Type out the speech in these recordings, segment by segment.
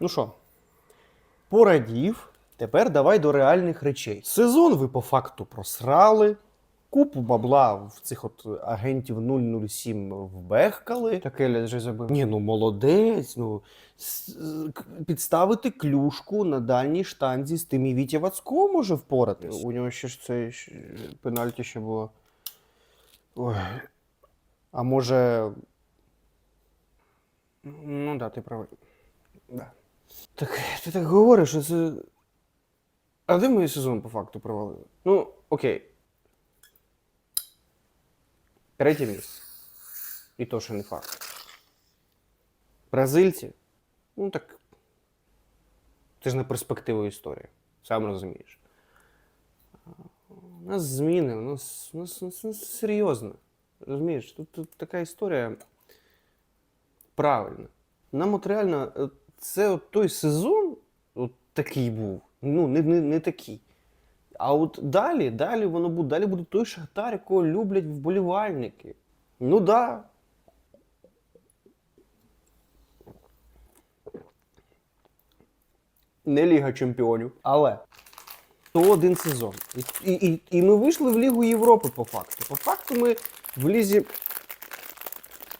Ну що, порадів. Тепер давай до реальних речей. Сезон ви по факту просрали. Купу бабла в цих от агентів 007 вбехкали. Так Еліс вже забив. Ні, ну молодець. Ну підставити клюшку на дальній штанзі з тим і Вітя Вацко може впоратись. У нього ще ж це пенальті ще було. Ой. А може. Ну да, ти правий. Да. Так ти так говориш, що це. А де ми сезон по факту провалили? Ну, окей. Третє місце. І то, що не факт. Бразильці. Ну так. Це ж не перспектива історії. Сам розумієш. У нас зміни, у нас, у нас, у нас, у нас серйозно. Розумієш, тут, тут така історія правильна. Нам от реально, це от той сезон от такий був. Ну, не, не, не такий. А от далі, далі воно буде, далі буде той шахтар, якого люблять вболівальники. Ну. Да. Не Ліга Чемпіонів, але то один сезон. І, і, і, ми вийшли в Лігу Європи по факту. По факту ми в Лізі.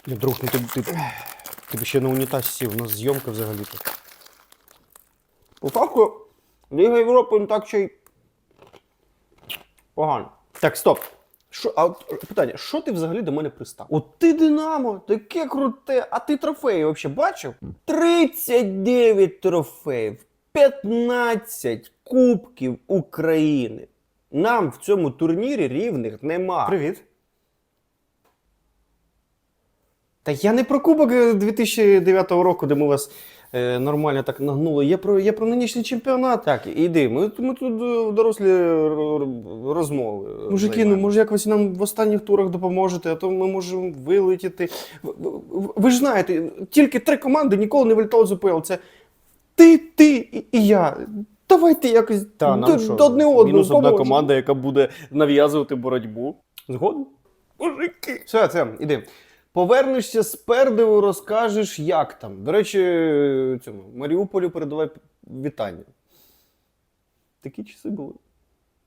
Друг, ну ти, ти, ти б ще на унітаз сів, у нас зйомка взагалі-то. По факту Ліга Європи не так ще й погано. Так, стоп. Що, а от питання, що ти взагалі до мене пристав? От ти Динамо, таке круте, а ти трофеї взагалі бачив? 39 трофеїв, 15 кубків України. Нам в цьому турнірі рівних нема. Привіт. Та я не про кубок е, 2009 року, де ми вас е, нормально так нагнули. Я про, я про нинішній чемпіонат. Так, іди. Ми, ми тут е, дорослі розмови. Мужики, ну може якось нам в останніх турах допоможете, а то ми можемо вилетіти. Ви, ж знаєте, тільки три команди ніколи не вилітали з УПЛ. Це ти, ти і, і я. Давайте якось Та, нам до, що, до одне одного. мінус одна команда, яка буде нав'язувати боротьбу. Згоден? Мужики. Все, це, іди. Повернешся з пердиву, розкажеш, як там. До речі, цьому Маріуполю передавай вітання. Такі часи були.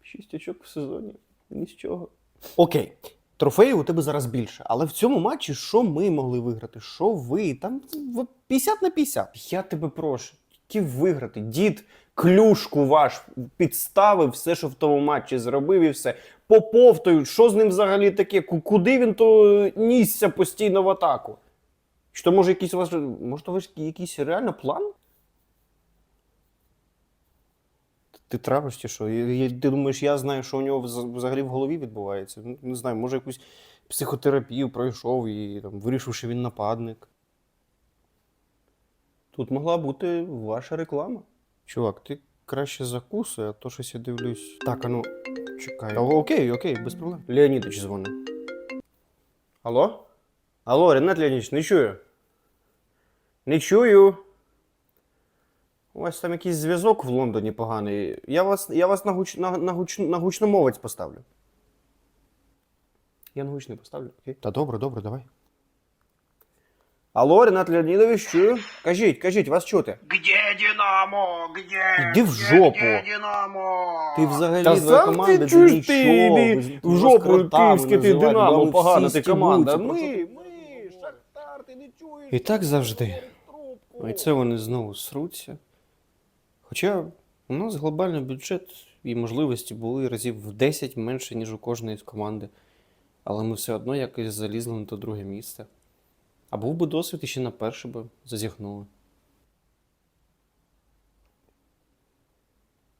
Шість очок в сезоні. Ні з чого. Окей, трофеїв у тебе зараз більше, але в цьому матчі що ми могли виграти? Що ви? Там от 50 на 50. Я тебе прошу, тільки виграти. Дід клюшку ваш підставив, все, що в тому матчі зробив, і все. Попов той, що з ним взагалі таке? Куди він то нісся постійно в атаку? То може якийсь у вас, може, то ваш якийсь реально план? Ти травиш чи що? Ти думаєш, я знаю, що у нього взагалі в голові відбувається? Не знаю, може якусь психотерапію пройшов і там, вирішив, що він нападник. Тут могла бути ваша реклама. Чувак, ти краще закусуй, а то щось я дивлюсь. Так, а ну, чекай. Та, окей, окей, без проблем. Леонідович дзвонить. Алло? Алло, Ренат Леонідович, не чую. Не чую. У вас там якийсь зв'язок в Лондоні поганий. Я вас, я вас на, гуч, на, на, гуч, на гучномовець поставлю. Я на гучний поставлю, окей? Та добре, добре, давай. Алло, Ренат Леонідович, чую. Кажіть, кажіть, вас чути. Где Динамо? Где? Иди в жопу. Где Динамо? Ти взагалі Та твоя сам команда ти це чуєш ти, іди в жопу, київське ти Динамо, погана ти команда. Ми- ми, Шахтар, ти не чуєш? І так завжди. І це вони знову сруться. Хоча у нас глобальний бюджет і можливості були разів в 10 менше, ніж у кожної з команди. Але ми все одно якось залізли на то друге місце. А був би досвід і ще на перше би зазіхнули.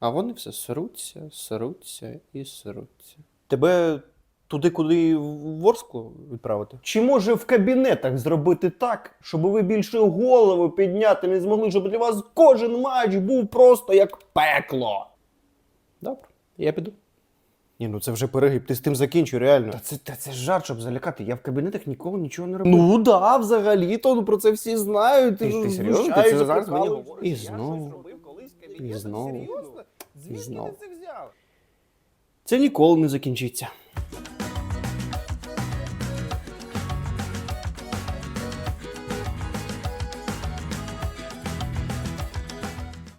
А вони все сруться, сруться і сруться. Тебе туди, куди в Ворску відправити? Чи може в кабінетах зробити так, щоб ви більше голову підняти не змогли, щоб для вас кожен матч був просто як пекло? Добре, я піду. Ні, ну це вже перегиб, ти з тим закінчуй, реально. Та це, та це жарт, щоб залякати. Я в кабінетах ніколи нічого не робив. Ну да, взагалі, то ну, про це всі знають. Ти- ти серйозно? Ти це зараз мені говориш? І знову. І знову. Серйозно? Звідки ти це взяв? Це ніколи не закінчиться.